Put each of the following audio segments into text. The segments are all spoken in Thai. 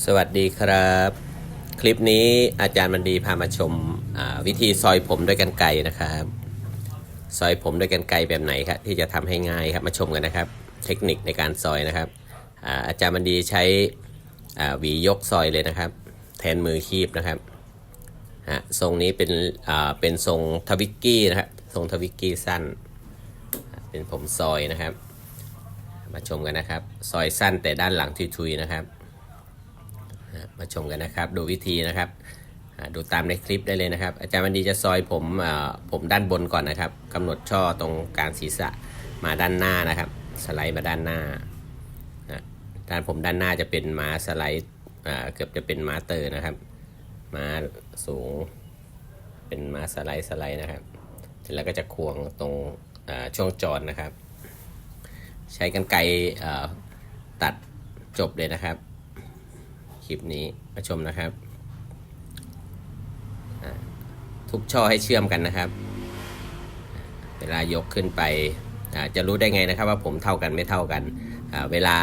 สวัสดีครับ คลิปนี้อาจารย์มันดีพามาชมวิธีซอยผมด้วยกันไกรนะครับ ซอยผมด้วยกันไกรแบบไหนครับที่จะทำให้ง่ายครับมาชมกันนะครับ เทคนิคในการซอยนะครับอาอาจารย์มันดีใช้หวียกซอยเลยนะครับ แทนมือคีบนะครับฮะทรงนี้เป็นเป็นทรงทวิกกี้นะครับทรงทวิกกี้สั้น เป็นผมซอยนะครับ มาชมกันนะครับ ซอยสั้นแต่ด้านหลังทุยๆนะครับ มาชมกันนะครับ ดูวิธีนะครับดูตามในคลิปได้เลยนะครับ อาจารย์วันดีจะซอยผมผมด้านบนก่อนนะครับกำหนดช่อตรงกลางศีรษะมาด้านหน้านะครับ สไลด์มาด้านหน้าด้านผมด้านหน้าจะเป็นม้าสไลด์เกือบจะเป็นม้าเตอร์นะครับม้าสูง เป็นม้าสไลด์สไลด์นะครับเสร็จแล้วก็จะควงตรงช่วงจอดนะครับ ใช้กันไกรตัดจบเลยนะครับ คลิปนี้มาชมนะครับ ทุกช่อให้เชื่อมกันนะครับ เวลายกขึ้นไปจะรู้ได้ไงนะครับว่าผมเท่ากันไม่เท่ากัน เวลา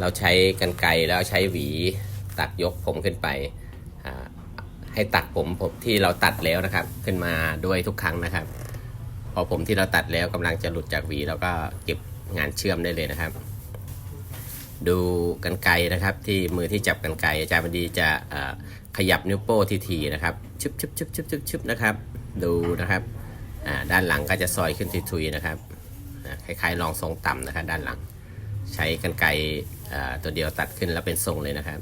เราใช้กันไกรแล้วใช้หวีตัดยกผมขึ้นไป ให้ตัดผมผมที่เราตัดแล้วนะครับ ขึ้นมาด้วยทุกครั้งนะครับ พอผมที่เราตัดแล้วกำลังจะหลุดจากหวีแล้วก็เก็บงานเชื่อมได้เลยนะครับ ดูกันไกนะครับ ที่มือที่จับกันไกอาจารย์บดีจะขยับนิ้วโป้งทีนะครับชึบชึบชึบชึบชึบชึบนะครับ ดูนะครับด้านหลังก็จะซอยขึ้นทุยๆนะครับคล้ายๆรองทรงต่ำนะครับ ด้านหลัง ใช้กันไก่ตัวเดียวตัดขึ้นแล้วเป็นทรงเลยนะครับ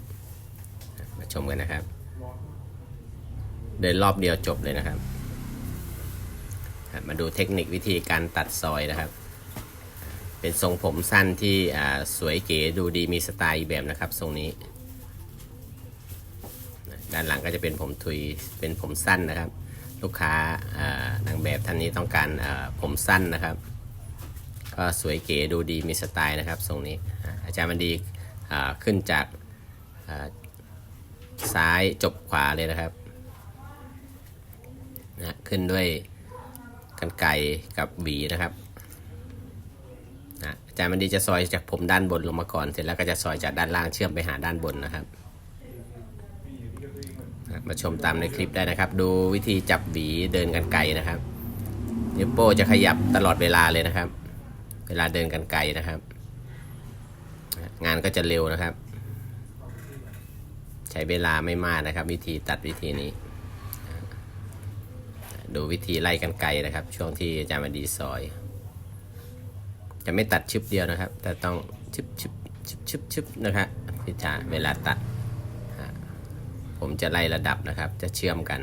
มาชมกันนะครับ เดินรอบเดียวจบเลยนะครับ มาดูเทคนิควิธีการตัดซอยนะครับ เป็นทรงผมสั้นที่สวยเก๋ดูดีมีสไตล์อีแบบนะครับทรงนี้ ด้านหลังก็จะเป็นผมทุยเป็นผมสั้นนะครับ ลูกค้าอ่านางแบบท่านนี้ต้องการผมสั้นนะครับ ก็สวยเก๋ดูดีมีสไตล์นะครับทรงนี้อาจารย์มันดีขึ้นจากซ้ายจบขวาเลยนะครับนะขึ้นด้วยกันไกรกับหวีนะครับ จารย์มันดีจะซอยจากผมด้านบนลงมาก่อน เสร็จแล้วก็จะซอยจากด้านล่างเชื่อมไปหาด้านบนนะครับ มาชมตามในคลิปได้นะครับ ดูวิธีจับหวีเดินกันไกลนะครับนิ้วโป้จะขยับตลอดเวลาเลยนะครับ เวลาเดินกันไกลนะครับ งานก็จะเร็วนะครับ ใช้เวลาไม่มากนะครับ วิธีตัดวิธีนี้ ดูวิธีไล่กันไกลนะครับ ช่วงที่อาจารย์มันดีซอย จะไม่ตัดชึบเดียวนะครับ แต่ต้องชึบชึบชึบชึบชึบนะครับพี่จ๋าเวลาตัด ผมจะไล่ระดับนะครับ จะเชื่อมกัน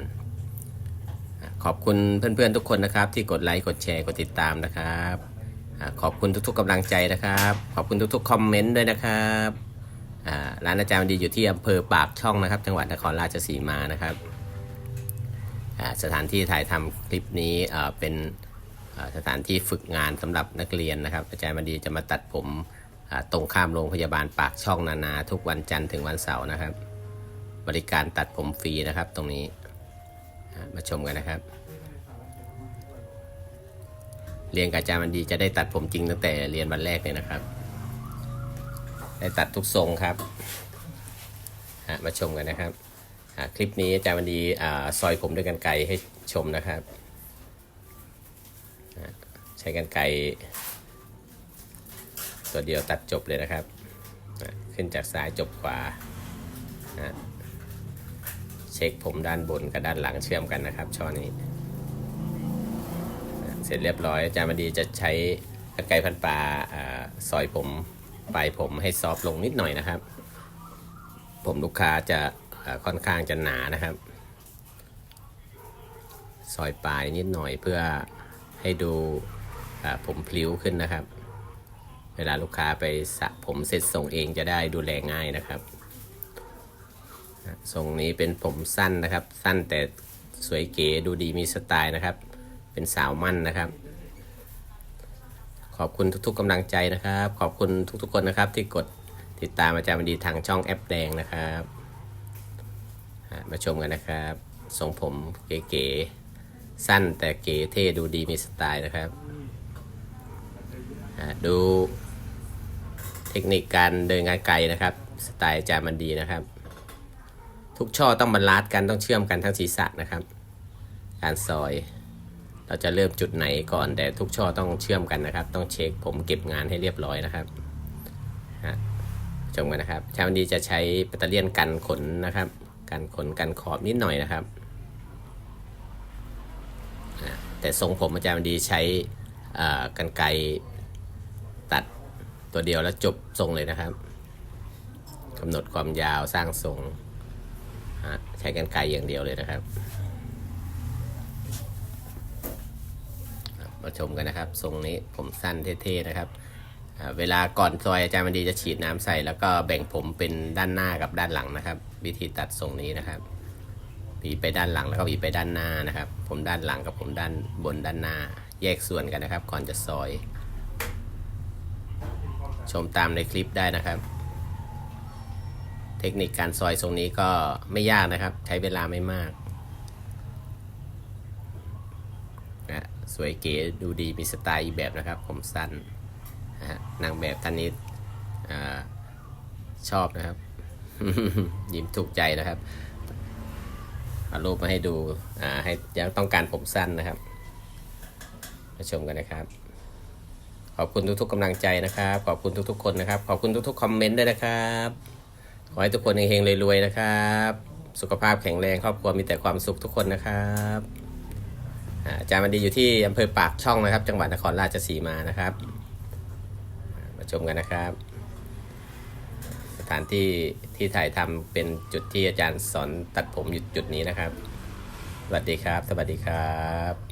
ขอบคุณเพื่อนๆทุกคนนะครับ ที่กดไลค์กดแชร์กดติดตามนะครับขอบคุณทุกๆกำลังใจนะครับ ขอบคุณทุกๆคอมเมนต์ด้วยนะครับร้านอาจารย์ดีอยู่ที่อำเภอปากช่องนะครับ จังหวัดนครราชสีมานะครับ สถานที่ถ่ายทำคลิปนี้เป็น สถานที่ฝึกงานสำหรับนักเรียนนะครับ อาจารย์มาดีจะมาตัดผมตรงข้ามโรงพยาบาลปากช่องนานา ทุกวันจันทร์ถึงวันเสาร์นะครับ บริการตัดผมฟรีนะครับตรงนี้มาชมกันนะครับ เรียนกับอาจารย์มันดีจะได้ตัดผมจริงตั้งแต่เรียนวันแรกเลยนะครับ ได้ตัดทุกทรงครับมาชมกันนะครับคลิปนี้อาจารย์มันดีอ่าซอยผมด้วยกันไกรให้ชมนะครับ ใช้กันไกรตัวเดียวตัดจบเลยนะครับ ขึ้นจากซ้ายจบขวาเช็คผมด้านบนกับด้านหลังเชื่อมกันนะครับช่อนี้ เสร็จเรียบร้อยอาจารย์มดีจะใช้กันไกรพันปลาซอยผมปลายผมให้ซอฟลงนิดหน่อยนะครับ ผมลูกค้าจะค่อนข้างจะหนานะครับ ซอยปลายนิดหน่อยเพื่อ ให้ดูผมพลิ้วขึ้นนะครับ เวลาลูกค้าไปสระผมเสร็จส่งเองจะได้ดูแลง่ายนะครับทรงนี้เป็นผมสั้นนะครับ สั้นแต่สวยเก๋ดูดีมีสไตล์นะครับ เป็นสาวมั่นนะครับ ขอบคุณทุกๆกำลังใจนะครับ ขอบคุณทุกๆคนนะครับที่กดติดตามอาจารย์บดีทางช่องแอปแดงนะครับ มาชมกันนะครับ ทรงผมเก๋ๆ สั้นแต่เก๋เท่ดูดีมีสไตล์นะครับ ดูเทคนิคการเดินงานไกลนะครับ สไตล์อาจารย์มันดีนะครับ ทุกช่อต้องบรรลัดกันต้องเชื่อมกันทั้งศีรษะนะครับ การซอย เราจะเริ่มจุดไหนก่อน แต่ทุกช่อต้องเชื่อมกันนะครับ ต้องเช็คผมเก็บงานให้เรียบร้อยนะครับชมกันนะครับอาจารย์มันดีจะใช้แบตเตอรี่ยนกันขนนะครับ กันขนกันขอบนิดหน่อยนะครับอะ แต่ทรงผมอาจารย์มันดีใช้กันไกตัดตัวเดียวแล้วจบทรงเลยนะครับกำหนดความยาวสร้างทรงใช้กันไกอย่างเดียวเลยนะครับ มาชมกันนะครับ ทรงนี้ผมสั้นเท่ๆนะครับเวลาก่อนซอยอาจารย์มันดีจะฉีดน้ำใส่ แล้วก็แบ่งผมเป็นด้านหน้ากับด้านหลังนะครับ วิธีตัดทรงนี้นะครับ หวีไปด้านหลังแล้วก็หวีไปด้านหน้านะครับ ผมด้านหลังกับผมด้านบนด้านหน้า แยกส่วนกันนะครับ ก่อนจะซอย ชมตามในคลิปได้นะครับ เทคนิคการซอยทรงนี้ก็ไม่ยากนะครับ ใช้เวลาไม่มากนะสวยเก๋ดูดีมีสไตล์อีแบบนะครับ ผมสั้นนะฮะนางแบบท่านนี้อชอบนะครับ ยิ้มถูกใจนะครับ เอารูปมาให้ดู อ่า ให้ยังต้องการผมสั้นนะครับ มาชมกันนะครับ ขอบคุณทุกๆกำลังใจนะครับ ขอบคุณทุกๆ คนนะครับ ขอบคุณทุกๆ คอมเมนต์ด้วยนะครับ ขอให้ทุกคนเฮงๆรวยๆนะครับ สุขภาพแข็งแรงครอบครัวมีแต่ความสุขทุกคนนะครับอ่าจารย์มันดีอยู่ที่อำเภอปากช่องนะครับ จังหวัดนครราชสีมานะครับ มาชมกันนะครับ ถานที่ที่ถ่ายทำเป็นจุดที่อาจารย์สอนตัดผมอยู่จุดนี้นะครับ สวัสดีครับ สวัสดีครับ